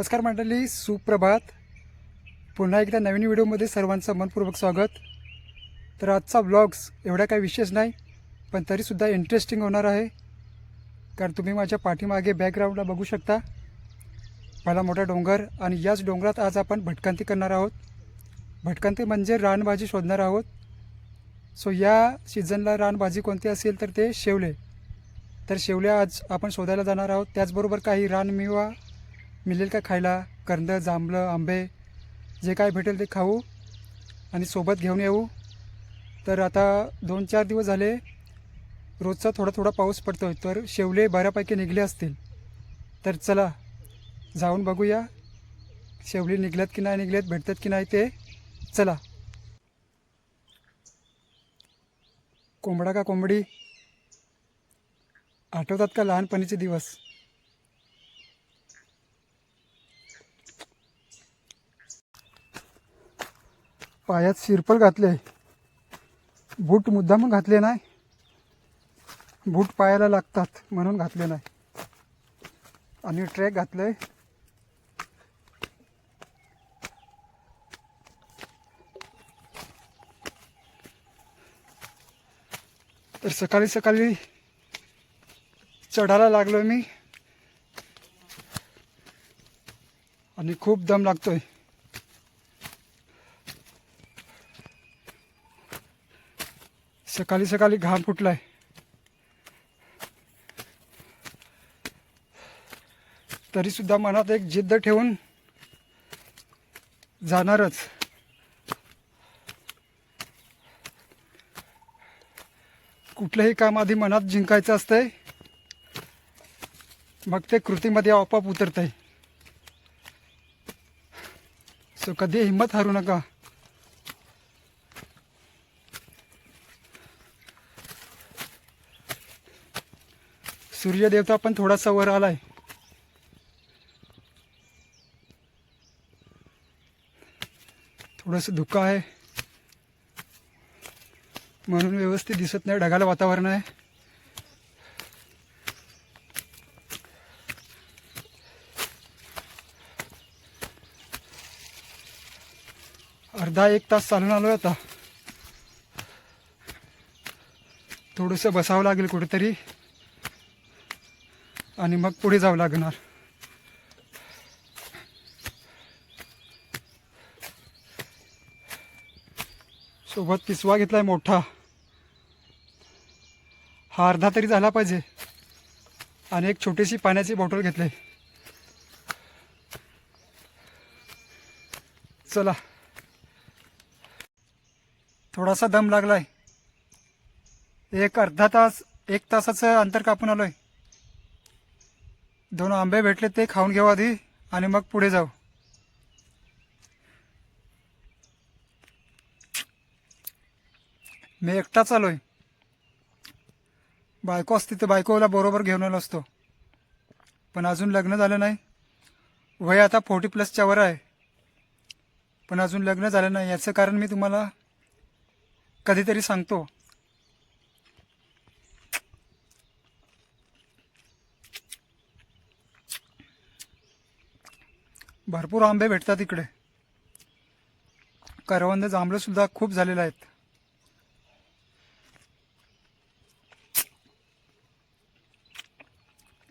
नमस्कार मंडळी सुप्रभात. पुन्हा एकदा नवीन व्हिडिओमध्ये सर्वांचं मनपूर्वक स्वागत. तर आजचा व्लॉग्स एवढा काही विशेष नाही पण तरीसुद्धा इंटरेस्टिंग होणार आहे. कारण तुम्ही माझ्या पाठीमागे बॅकग्राऊंडला बघू शकता. मला मोठा डोंगर आणि याच डोंगरात आज आपण भटकंती करणार आहोत. भटकंती म्हणजे रानभाजी शोधणार आहोत. सो या सीझनला रानभाजी कोणती असेल तर ते शेवले. तर शेवल्या आज आपण शोधायला जाणार आहोत. त्याचबरोबर काही रानमेवा मिळेल का खायला? करंद जांभळं आंबे जे काय भेटेल ते खाऊ आणि सोबत घेऊन येऊ. तर आता दोन चार दिवस झाले रोजचा थोडा थोडा पाऊस पडतो आहे तर शेवले बऱ्यापैकी निघले असतील. तर चला जाऊन बघूया शेवले निघल्यात की नाही निघल्यात भेटतात की नाही ते. चला. कोंबडा का कोंबडी? आठवतात का लहानपणीचे दिवस? पायात सिरपल घातले बूट मुद्दाम घातले नाही. बूट पायाला लागतात म्हणून घातले नाही. आणि ट्रॅक घातले तर सकाळी सकाळी चढायला लागलो मी. आणि खूप दम लागतोय. सकाळी सकाळी घाम फुटलाय. तरी सुद्धा मनात एक जिद्द ठेवून जाणारच. कुठलंही काम आधी मनात जिंकायचं असतंय मग ते कृतीमध्ये आपोआप उतरतंय. सो कधी हिंमत हारू नका. सूर्यदेवता पण थोडासा वर आलाय. थोडंसं धुकं आहे. म्हणून व्यवस्थित दिसत नाही ढगाला वातावरण आहे. अर्धा एक तास चालून आलो आता. थोडंसं बसावं लागेल कुठेतरी. आणि मग पुढे जावं लागणार. सोबत पिसवा घेतलाय मोठा. हा अर्धा तरी झाला पाहिजे. आणि एक छोटीशी पाण्याची बॉटल घेतली चला. थोडासा दम लागलाय. एक अर्धा तास एक तासाचं अंतर कापून आलोय. दोन आंबे भेटले ते खाऊन घेऊ आधी आणि मग पुढे जाऊ. मी एकटाच आलोय. बायको असते तर बायकोला बरोबर घेऊन आलो असतो. पण अजून लग्न झालं नाही. वय आता फोर्टी प्लसच्या वर आहे. पण अजून लग्न झालं नाही. याचं कारण मी तुम्हाला कधीतरी सांगतो. भरपूर आंबे भेटतात इकडे. करवंद जांभळंसुद्धा खूप झालेले आहेत.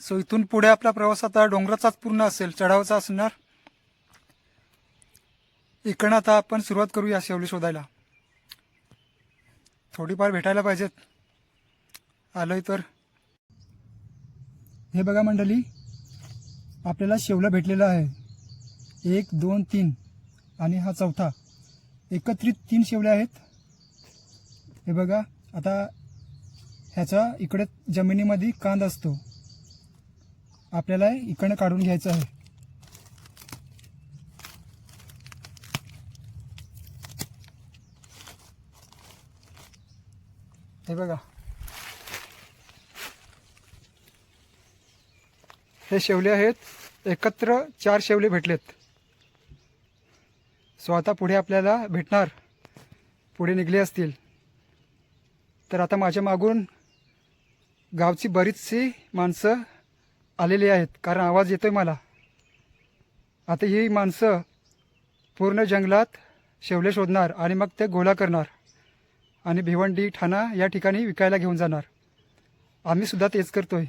सो इथून पुढे आपला प्रवास आता डोंगराचाच पूर्ण असेल चढावाचा असणार. इकडनं आता आपण सुरुवात करूया शेवली शोधायला. थोडीफार भेटायला पाहिजेत. आलोय तर. हे बघा मंडळी आपल्याला शेवला भेटलेला आहे. एक दोन तीन. आणि हा चौथा. एकत्रित तीन शेवले आहेत. हे बघा आता ह्याचा इकडे जमिनीमध्ये कांद असतो. आपल्याला इकडनं काढून घ्यायचं आहे. हे बघा. हे शेवले आहेत. एकत्र चार शेवले भेटलेत. सो आता पुढे आपल्याला भेटणार पुढे निघले असतील. तर आता माझ्या मागून गावची बरीचशी माणसं आलेली आहेत कारण आवाज येतो आहे मला. आता ही माणसं पूर्ण जंगलात शेवले शोधणार आणि मग ते गोळा करणार आणि भिवंडी ठाणा या ठिकाणी विकायला घेऊन जाणार. आम्हीसुद्धा तेच करतो आहे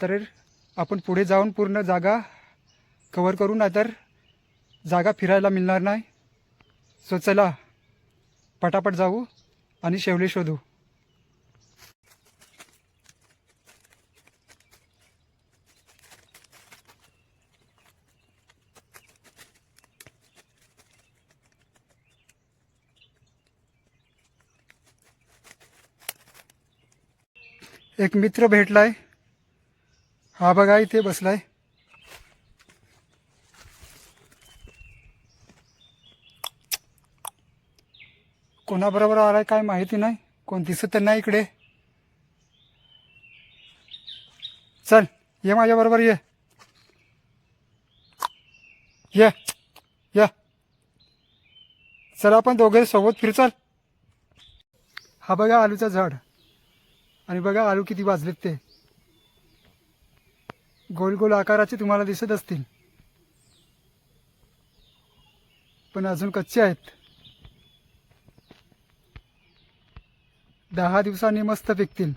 तर आपण पुढे जाऊन पूर्ण जागा कवर करू नाहीतर जागा फिरायला मिळणार नाही. सो चला पटापट जाऊ आणि शेवले शोधू. एक मित्र भेटलाय. हा बघा इथे बसलाय. कोणाबरोबर आलाय काय माहिती नाही. कोण दिसत नाही इकडे. चल ये माझ्याबरोबर ये. ये या. चल आपण दोघे सोबत फिर चल. हा बघा आलूचं झाड. आणि बघा आलू किती वाजलेत ते. गोल गोल आकाराचे तुम्हाला दिसत असतील. पण अजून कच्चे आहेत. दहा दिवसांनी मस्त पिकतील.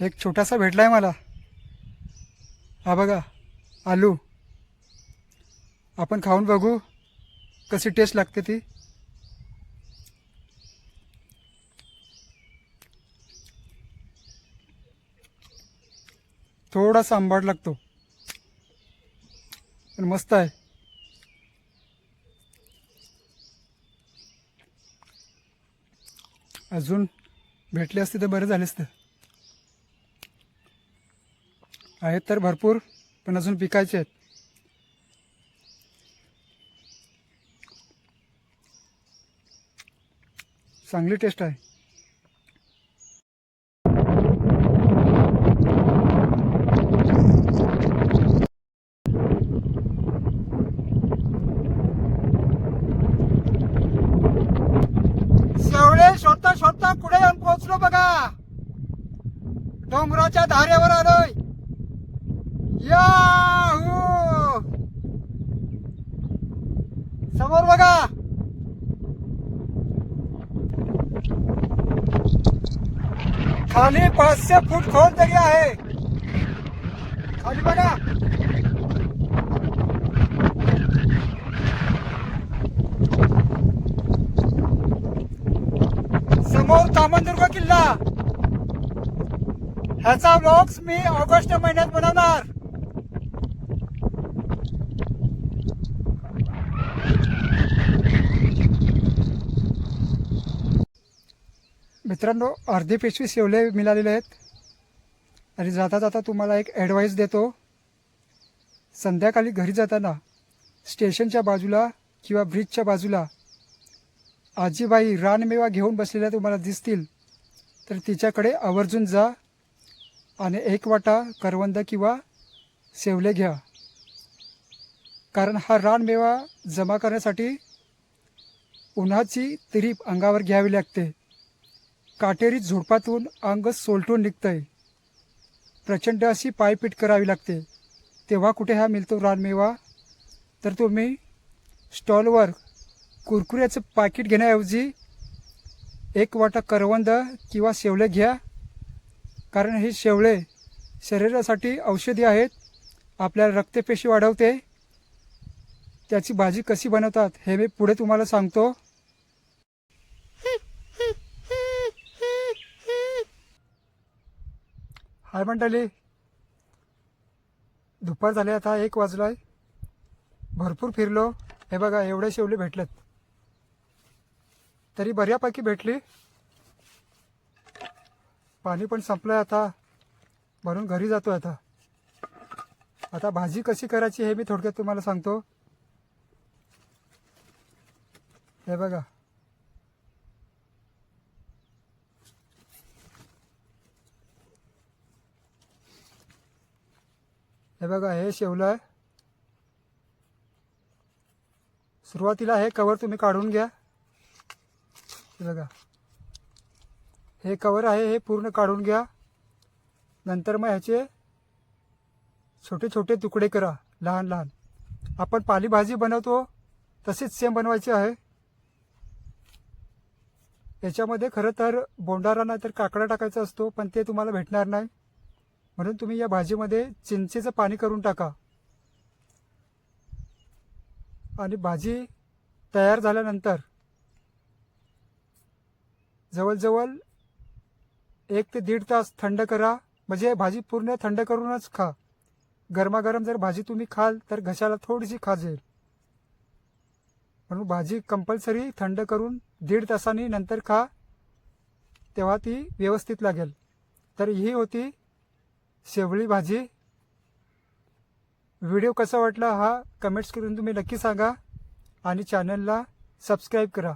एक छोटासा भेटला आहे मला. हा बघा आलू. आपण खाऊन बघू कशी टेस्ट लागते ती. थोडासा आंबाट लागतो. पण मस्त आहे. अजून भेटले असते तर बरं झाले असतं. आहेत तर भरपूर पण अजून पिकायचे आहेत. चांगली टेस्ट आहे शेवळे शोधता शोधता पुढे येऊन पोहोचलो बघा. डोंगराच्या धाऱ्यावर आलोय. याहू. समोर बघा. खाली पाचशे फूट खोल तरी आहे. खाली बघा. समोर किल्ला. ह्याचा ब्लॉग्स मी ऑगस्ट महिन्यात बनवणार. मित्रांनो अर्धी पेशवी शेवले मिळालेले आहेत. आणि जाता जाता तुम्हाला एक ॲडवाईस देतो. संध्याकाळी घरी जाताना स्टेशनच्या बाजूला किंवा ब्रिजच्या बाजूला आजीबाई रानमेवा घेऊन बसलेल्या तुम्हाला दिसतील तर तिच्याकडे आवर्जून जा आणि एक वाटा करवंद किंवा सेवले घ्या. कारण हा रानमेवा जमा करण्यासाठी उन्हाची तिरीप अंगावर घ्यावी लागते. काटेरी झुडपातून अंग सोलटून निघतंय. प्रचंड अशी पायपीट करावी लागते. तेव्हा कुठे हा मिळतो रानमेवा? तर तुम्ही स्टॉलवर कुरकुऱ्याचं पाकिट घेण्याऐवजी एक वाटा करवंद किंवा शेवले घ्या कारण हे शेवळे शरीरासाठी औषधी आहेत. आपल्याला रक्तपेशी वाढवते. त्याची भाजी कशी बनवतात हे मी पुढे तुम्हाला सांगतो. हाय मंडळी. दुपार झाले आता एक वाजलाय. भरपूर फिरलो. हे बघा एवढे शेवले भेटलेत. तरी बऱ्यापैकी भेटली. पाणी पण संपलं आहे आता. भरून घरी जातो आता. आता भाजी कशी करायची हे मी थोडक्यात तुम्हाला सांगतो. हे बघा. हे बघा हे शेवलं आहे सुरुवातीला हे कवर तुम्ही काढून घ्या. हे बघा. हे कवर आहे हे पूर्ण काढून घ्या. नंतर मग ह्याचे छोटे छोटे तुकडे करा लहान लहान. आपण पालेभाजी बनवतो तशीच सेम बनवायची आहे. याच्यामध्ये खरं तर बोंडारा नाही तर काकडा टाकायचा असतो पण ते तुम्हाला भेटणार नाही. म्हणून तुम्ही या भाजीमध्ये चिंचेचं पाणी करून टाका. आणि भाजी तयार झाल्यानंतर जवळजवळ एक ते दीड तास थंड करा. म्हणजे भाजी पूर्ण थंड करूनच खा. गरमागरम जर भाजी तुम्ही खाल तर घशाला थोडीशी खाजेल म्हणून भाजी कंपल्सरी थंड करून दीड तासांनी नंतर खा. तेव्हा ती व्यवस्थित लागेल. तर ही होती शेवळी भाजी. व्हिडिओ कसा वाटला हा कमेंट्स करून तुम्ही नक्की सांगा आणि चॅनलला सबस्क्राईब करा.